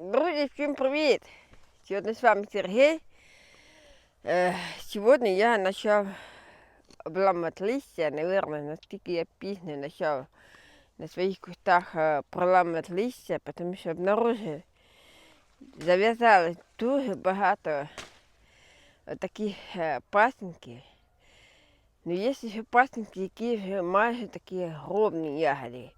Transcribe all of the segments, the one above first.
Друзі, всім привіт! Сьогодні з вами Сергій. Е, Сьогодні я почав обламувати листя, наверное, настільки я пізно почав на своїх кустах е, проламувати листя, тому що обнаружив, зав'язали дуже багато таких пасенки. Ну, є ще пасенки, які вже майже такі гробні ягоди.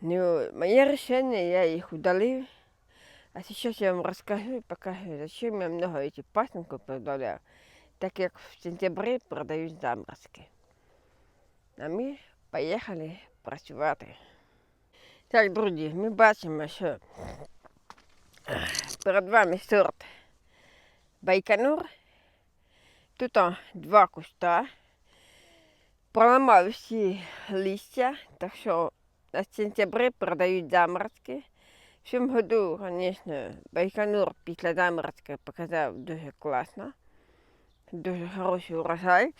Ну, моє рішення, я їх удалив. А сейчас я вам расскажу и покажу, зачем я много этих пасынков продаляю, так як в сентябрі продають заморозки. А ми поїхали працювати. Так, друзі, ми бачимо, що перед вами сорт Байконур. Тут два куста. Проламав всі листя, так що на сентябрі продають заморозки. В цьому году, звісно, Байконур після заморозки показав дуже класно. Дуже хороший урожай.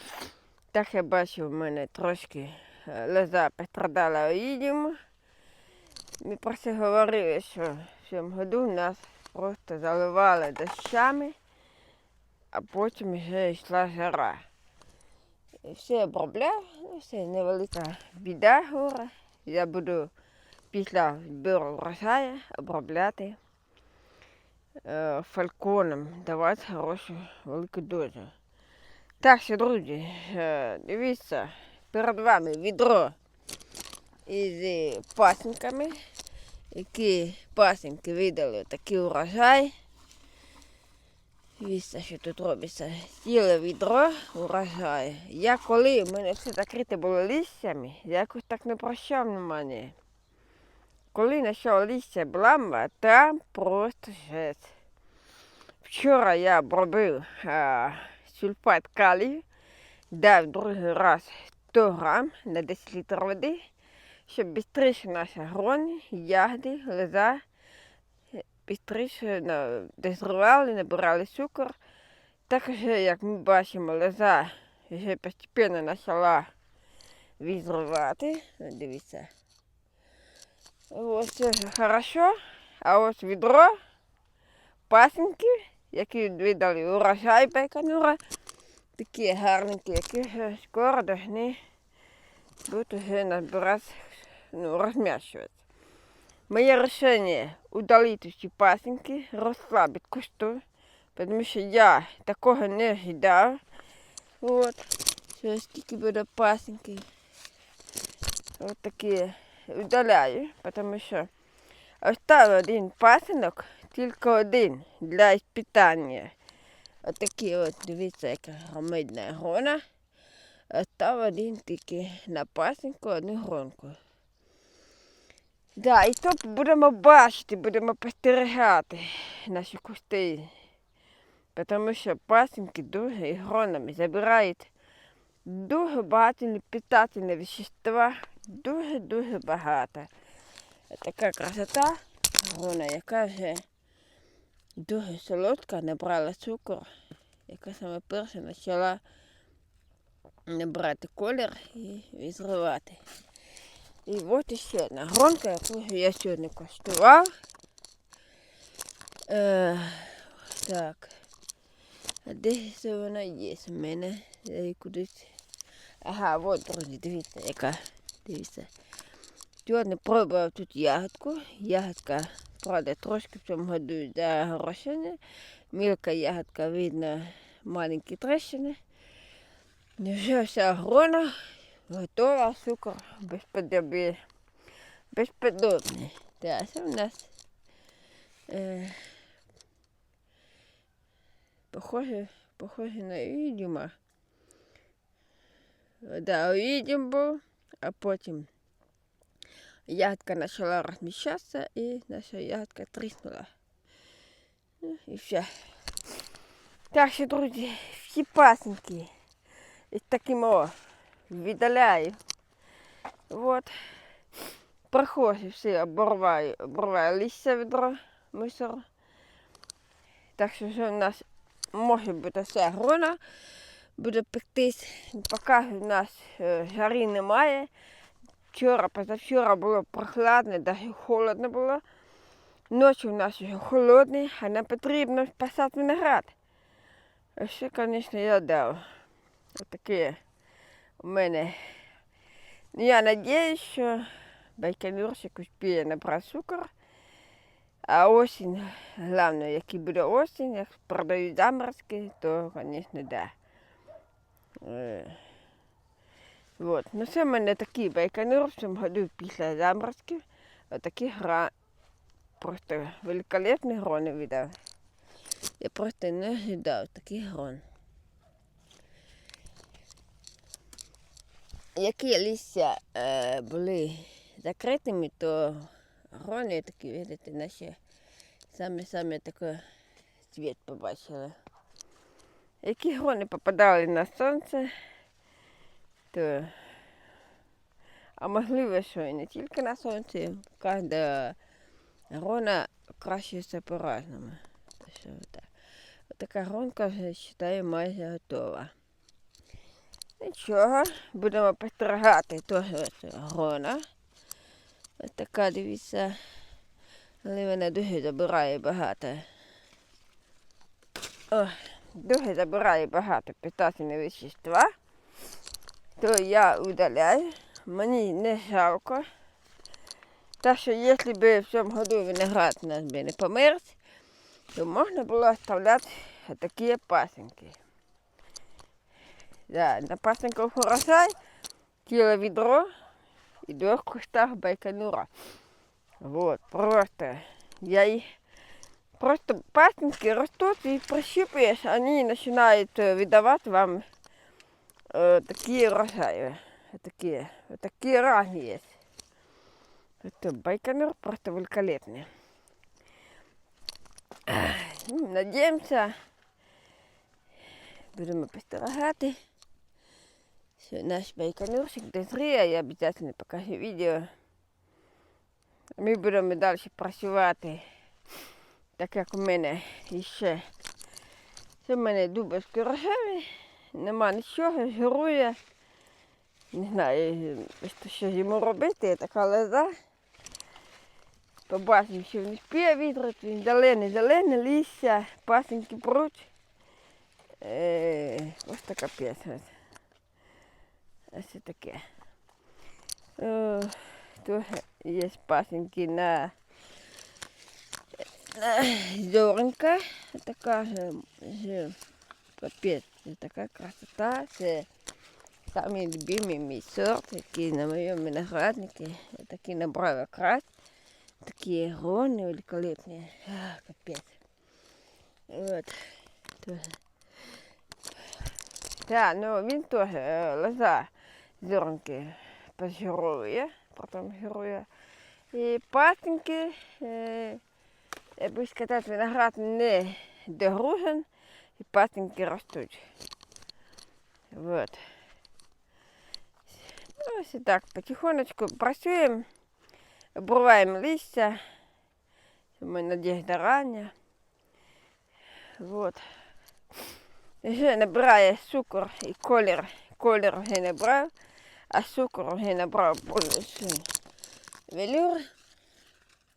Так я бачу, в мене трошки е, лоза пострадала оїдем. Ми про це говорили, що в цьому году нас просто заливали дощами, а потім вже йшла жара. І все обробляв, ну, все невелика біда гора. Я буду після збору врожаю обробляти е, фальконом, давати хорошу велику дозу. Так що, друзі, е, дивіться, перед вами відро із пасенками, які пасенки видали такий урожай. Дивіться, що тут робиться. Ціле відро урожаю. Я коли в мене все закрите було листями, я якось так не прощав на мене. Коли почав листя бламва, там просто жесть. Вчора я обробив сульфат калію, дав другий раз 100 грам на 10 літрів води, щоб швидше наші грони, ягоди, лоза швидше дозрівали, набирали цукор. Також, як ми бачимо, лоза вже постійно почала відривати. Дивіться. Ось це хорошо. А ось відро, пасенки, які видали урожай байконура. Такі гарненькі, які вже скоро повинні будуть вже набирати, ну, розм'ящувати. Моє рішення удалити ці пасенки, розслабити кусту, тому що я такого не ожидав. От, що скільки буде пасенки. Ось такі удаляю, тому що оставив один пасинок, тільки один для іспитання. Отакі от, дивіться, яка громадна грона. Остав один тільки на пасинку, одну гронку. Да, і то будемо бачити, будемо спостерігати наші кусти. Тому що пасинки дуже і гронами забирають дуже багато питательне вещества, дуже-дуже багато. Така красота, вона яка вже дуже солодка, набрала цукор, яка саме перша почала набрати колір і відривати. І от ще одна гронка, яку я сьогодні коштував. Е, так. А де це вона є у мене? Я її кудись. Ага, от, друзі, дивіться, яка. Дивіться. Сьогодні пробував тут ягодку. Ягодка, правда, трошки в цьому году загорошена. Мілка ягодка, видно, маленькі трещини. Вже вся грона готова, цукор безподобний. Безподобний. Так, це у нас е, похоже, похоже на відьма. Да, відьм був, а потім ягодка почала розміщатися і наша ягодка тріснула. Ну, і все. Так що, друзі, всі пасенки із таким о віддаляю. Вот. Прохожі всі оборваю, оборваю листя відро, мусор. Так що вже у нас може бути вся грона, буде пектись, поки у нас е, жари немає. Вчора, позавчора було прохладно, навіть холодно було. Ночі у нас вже холодні, а нам потрібно спасати виноград. А ще, звісно, я дав. Отаке у мене. Я надіюсь, що байконурчик успіє набрати цукор. А осінь, головне, який буде осінь, як продають заморозки, то, звісно, да. Е, Вот. Ну це в мене такий байконур в цьому году після заморозків. Отакі гра. Просто великолепний грони видав. Я просто не ожидав такий грон. Які листя е, були закритими, то грони такі, видите, наші саме-саме такий цвіт побачили. Які грони попадали на сонце, то а можливо, що і не тільки на сонці, кожна грона кращується по-разному. Так що отак. Гронка вже вважаю майже готова. Нічого, будемо постригати теж грона. Ось така, дивіться, але вона дуже забирає багато. О, дуже забирає багато питательного вещества. То я удаляю. Мені не жалко. Так що, якщо б в цьому году виноград нас би не померз, то можна було оставляти такі пасенки. Да, на пасенках урожай, ціле відро і двох кустах байконура. Вот, просто. Я їх просто пасенки ростуть і прищипуєш, вони починають е, видавати вам е, такі урожаї. Такі, такі ранги є. Это байконур просто великолепный. Ну, Надіємося. Будемо постерігати. Що наш байконурчик дозріє, я обов'язково покажу відео. Ми будемо далі працювати. Так як у мене ще. Це в мене дубовські рожеві. Нема нічого, жирує. Не знаю, що йому робити, така лоза. Побачив, що він спіє вітрити, він зелене, зелене, листя, пасеньки пруть. Е, ось така п'єса. Ось таке. Е, тут є пасеньки на, на зернка. Така ж, капець, це така красота. Це самі любимі мій сорт, який на моєму винограднику. Я такий набрав якраз. Такие гроны великолепные. А, капец. Вот. Да, ну він теж е, лоза зернки позжирує, потім жирує. І пасенки, е, я би сказати, виноград не догружен, і пасенки ростуть. Вот. Ну, ось і так, потихонечку працюємо. Обриваємо листя. У мене надіжда рання. Вот. Вже набирає цукор і колір. Колір вже набрав, а цукор вже набрав повністю велюр.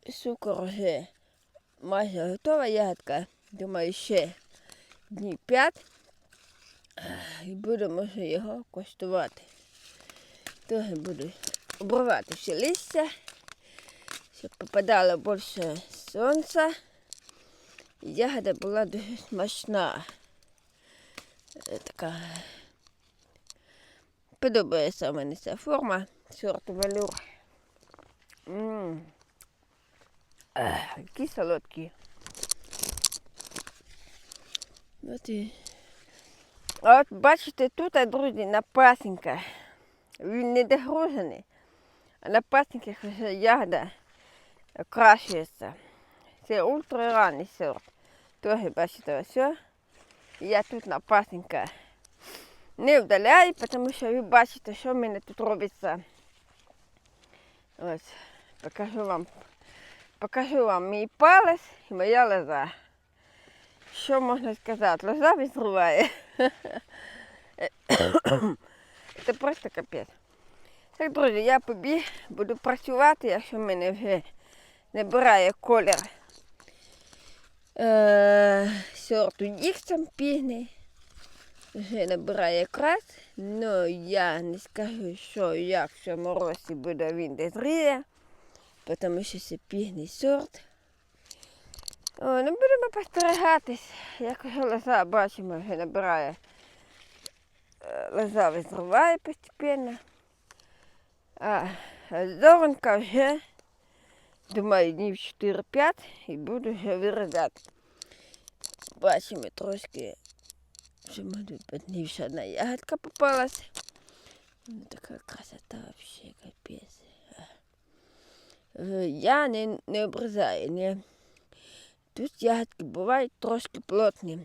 Цукор вже майже готова ягодка. Думаю, ще днів 5. І будемо вже його коштувати. Теж буду обривати всі листя щоб попадало більше сонця. Ягода була дуже смачна. Е, Така подобається мені ця форма сорту валюр. Які солодкі. От і. От бачите, тут, друзі, напасенька. Він не догружений. А на пасеньках вже ягода окрашується. Це ультраранній сорт. Тоже бачите ось. Я тут на пасенька не вдаляю, тому що ви бачите, що в мене тут робиться. Ось, покажу вам, покажу вам мій палець і моя лоза. Що можна сказати? Лоза відриває. Це просто капець. Так, друзі, я побіг, буду працювати, якщо мене вже набирає колір е, сорту дігцем пігни. Вже набирає якраз, але я не скажу, що як в цьому році буде він десь ріє, тому що це пігний сорт. О, ну будемо постерігатись, як вже лоза, бачимо, вже набирає. Е, Лоза визриває постепенно. А зоронка вже, думаю, днів 4-5 і буду вже вирізати. Бачимо трошки, що бути ще одна ягодка попалась. Ну, така красота вообще, капець. Е, Я не, не обрізаю, не. Тут ягодки бувають трошки плотні.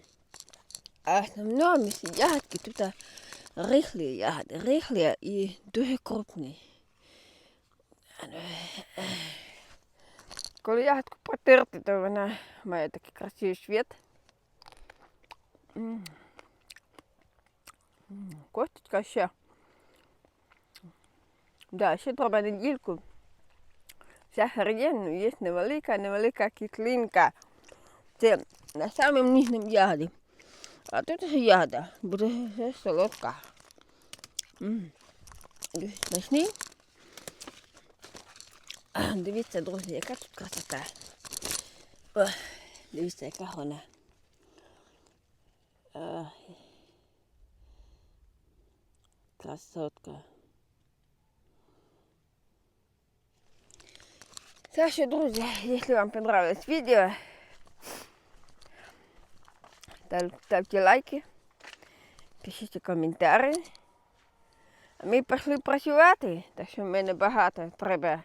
А в основному ягодки тут рихлі ягоди, рихлі і дуже крупні. Коли ягодку протерти, то вона має такий красивий. М, Косточка ще. Да, ще треба недільку. Вся херєнну є невелика, невелика кислинка. Це на самим ніжнім ягоді. А тут вже ягода буде вже солодка. Дуже смачний. Дивіться, друзі, яка тут красота. О, дивіться, яка вона. Красотка. Так что, друзья, если вам понравилось видео, ставьте лайки, пишіть коментарі. А ми пішли працювати, так що в мене багато треба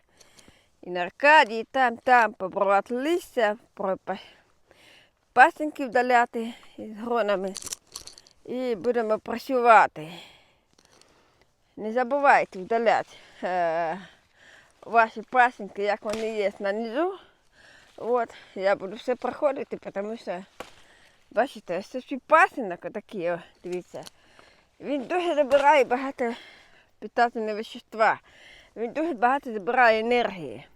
і на аркаді, там, там побрати листя, про вдаляти із гронами. І будемо працювати. Не забувайте вдаляти е, ваші пасенки, як вони є на низу. От, я буду все проходити, тому що, бачите, ось цей пасинок отакий, дивіться. Він дуже забирає багато питательного вещества. Він дуже багато забирає енергії.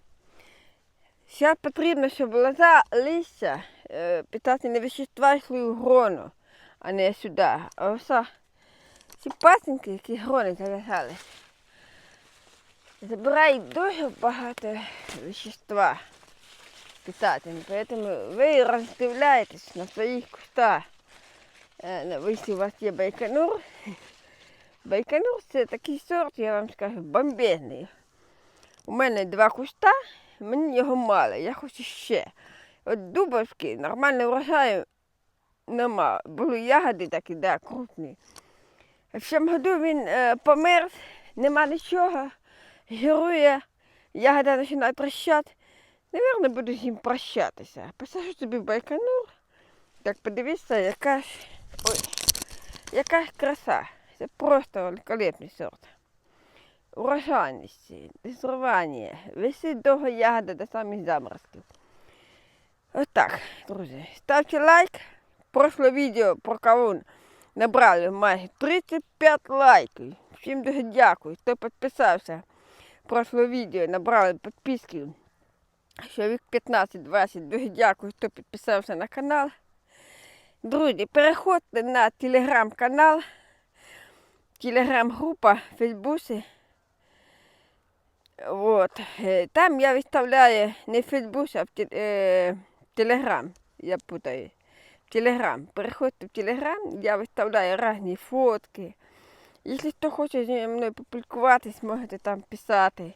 Зараз потрібно, щоб лоза листя, е, питательні вещества йшли в грону, а не сюди. А ось ці пасинки, які грони зав'язали, забирають дуже багато вещества питательного. Поэтому ви роздивляєтесь на своїх кустах. Якщо у вас є байконур, Байконур це такий сорт, я вам скажу, бомбезний. У мене два куста, мені його мало, я хочу ще. От дубовський, нормально врожаю нема. Були ягоди такі, да, крупні. В цьому году він е, померз, нема нічого, герує, ягода починає тріщати. Навірно, буду з ним прощатися. Посажу собі байконур. Так подивіться, яка ж. Ой, яка ж краса. Це просто великолепний сорт. Урожайність, зрування, висить довго ягода до самих заморозків. Отак, друзі. Ставте лайк. Прошле відео про кавун набрали майже 35 лайків. Всім дуже дякую, хто підписався. Прошле відео набрали підписків. Чоловік 15-20. Дуже дякую, хто підписався на канал. Друзі, переходьте на телеграм-канал, телеграм-група Фейсбуці. Вот. Е, Там я виставляю не в Фейсбуці, а в е, Телеграм. Я путаю. Телеграм. Переходьте в Телеграм, я виставляю різні фотки. Якщо хто хоче зі мною поспілкуватись, можете там писати.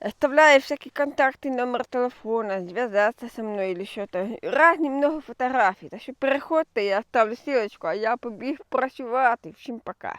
Оставляю всякі контакти, номер телефона, зв'язатися зі мною или що то. Разні много фотографій. Так що переходьте, я оставлю сілочку, а я побіг працювати. Всім пока.